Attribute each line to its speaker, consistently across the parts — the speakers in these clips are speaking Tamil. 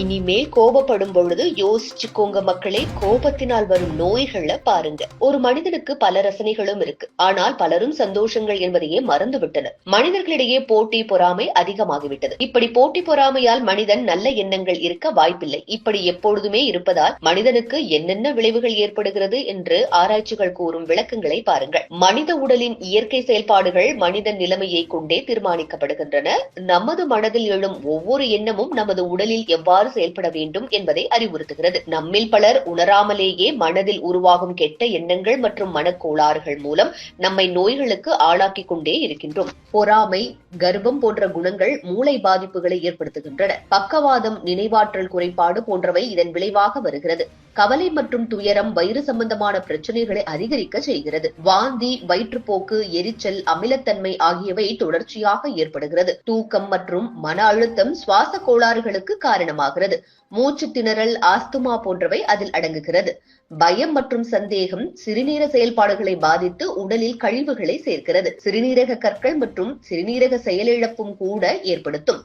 Speaker 1: இனிமேல் கோபப்படும் பொழுது யோசிச்சுக்கோங்க மக்களே கோபத்தினால் வரும் நோய்களை பாருங்க. ஒரு மனிதனுக்கு பல ரசனைகளும் இருக்கு. ஆனால் பலரும் சந்தோஷங்கள் என்பதையே மறந்து விட்டனர் மனிதர்களிடையே போட்டி பொறாமை அதிகமாகிவிட்டது. இப்படி போட்டி பொறாமையால் மனிதன் நல்ல எண்ணங்கள் இருக்க வாய்ப்பில்லை. இப்படி எப்பொழுதுமே இருப்பதால் மனிதனுக்கு என்னென்ன விளைவுகள் ஏற்படுகிறது என்று ஆராய்ச்சிகள் கூறும் விளக்கங்களை பாருங்கள். மனித உடலின் இயற்கை செயல்பாடுகள் மனிதன் நிலைமையை கொண்டே தீர்மானிக்கப்படுகின்றன. நமது மனதில் எழும் ஒவ்வொரு எண்ணமும் நமது உடலில் எவ்வாறு செயல்பட வேண்டும் என்பதை அறிவுறுத்துகிறது. நம்மில் பலர் உணராமலேயே மனதில் உருவாகும் கெட்ட எண்ணங்கள் மற்றும் மனக்கோளாறுகள் மூலம் நம்மை நோய்களுக்கு ஆளாக்கிக் கொண்டே இருக்கின்றோம். பொறாமை கர்வம் போன்ற குணங்கள் மூளை பாதிப்புகளை ஏற்படுத்துகின்றன. பக்கவாதம் நினைவாற்றல் குறைபாடு போன்றவை இதன் விளைவாக வருகிறது. கவலை மற்றும் துயரம் வயிறு சம்பந்தமான பிரச்சனைகளை அதிகரிக்க செய்கிறது. வாந்தி வயிற்றுப்போக்கு எரிச்சல் அமிலத்தன்மை ஆகியவை தொடர்ச்சியாக ஏற்படுகிறது. தூக்கம் மற்றும் மன அழுத்தம் சுவாச கோளாறுகளுக்கு காரணமாக உருவாகிறது. மூச்சு திணறல் ஆஸ்துமா போன்றவை அதில் அடங்குகிறது. பயம் மற்றும் சந்தேகம் சிறுநீர செயல்பாடுகளை பாதித்து உடலில் கழிவுகளை சேர்க்கிறது. சிறுநீரக கற்கள் மற்றும் சிறுநீரக செயலிழப்பும் கூட ஏற்படுத்தும்.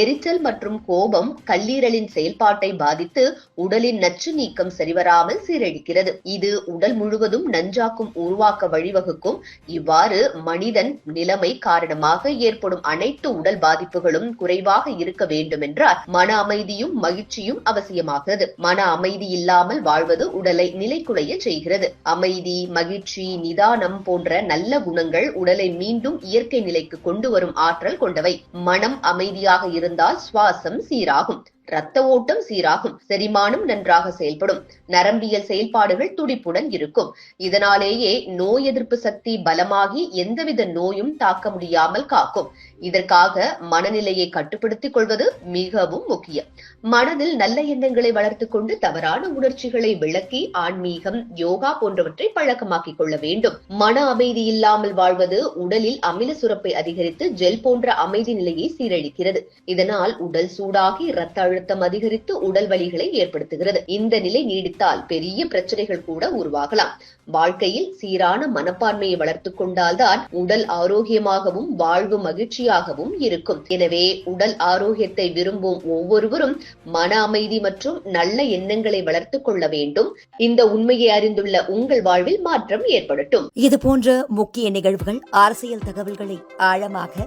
Speaker 1: எரிச்சல் மற்றும் கோபம் கல்லீரலின் செயல்பாட்டை பாதித்து உடலின் நச்சு நீக்கம் சரிவராமல் சீரழிக்கிறது. இது உடல் முழுவதும் நஞ்சாக்கும் உருவாக்க வழிவகுக்கும். இவ்வாறு மனிதன் நிலைமை காரணமாக ஏற்படும் அனைத்து உடல் பாதிப்புகளும் குறைவாக இருக்க வேண்டும் என்றால் மன அமைதியும் மகிழ்ச்சியும் அவசியமாகிறது. மன அமைதி இல்லாமல் வாழ்வது உடலை நிலைக்குலைய செய்கிறது. அமைதி மகிழ்ச்சி நிதானம் போன்ற நல்ல குணங்கள் உடலை மீண்டும் இயற்கை நிலைக்கு கொண்டு வரும் ஆற்றல் கொண்டவை. மனம் அமைதியாக இருந்தால் சுவாசம் சீராகும். இரத்த ஓட்டம் சீராகும் செரிமானம் நன்றாக செயல்படும் நரம்பியல் செயல்பாடுகள் துடிப்புடன் இருக்கும். இதனாலேயே நோய் எதிர்ப்பு சக்தி பலமாகி எந்தவித நோயும் தாக்க முடியாமல் காக்கும். இதற்காக மனநிலையை கட்டுப்படுத்திக் கொள்வது மிகவும் முக்கியம். மனதில் நல்ல எண்ணங்களை வளர்த்துக் கொண்டு தவறான உணர்ச்சிகளை விளக்கி ஆன்மீகம் யோகா போன்றவற்றை பழக்கமாக்கிக் கொள்ள வேண்டும். மன அமைதி இல்லாமல் வாழ்வது உடலில் அமில சுரப்பை அதிகரித்து ஜெல் போன்ற அமைதி நிலையை சீரழிக்கிறது. இதனால் உடல் சூடாகி இரத்த அழுத்தம் அதிகரித்து உடல் வலிகளை ஏற்படுத்துகிறது. இந்த நிலை நீடித்தால் பெரிய பிரச்சனைகள் கூட உருவாகலாம். வாழ்க்கையில் சீரான மனப்பான்மையை வளர்த்துக் கொண்டால்தான் உடல் ஆரோக்கியமாகவும் வாழ்வு மகிழ்ச்சியாகவும் இருக்கும். எனவே உடல் ஆரோக்கியத்தை விரும்பும் ஒவ்வொருவரும் மன அமைதி மற்றும் நல்ல எண்ணங்களை வளர்த்துக் கொள்ள வேண்டும். இந்த உண்மையை அறிந்துள்ள உங்கள் வாழ்வில் மாற்றம் ஏற்படட்டும்.
Speaker 2: இது போன்ற முக்கிய நிகழ்வுகள் அரசியல் தகவல்களை ஆழமாக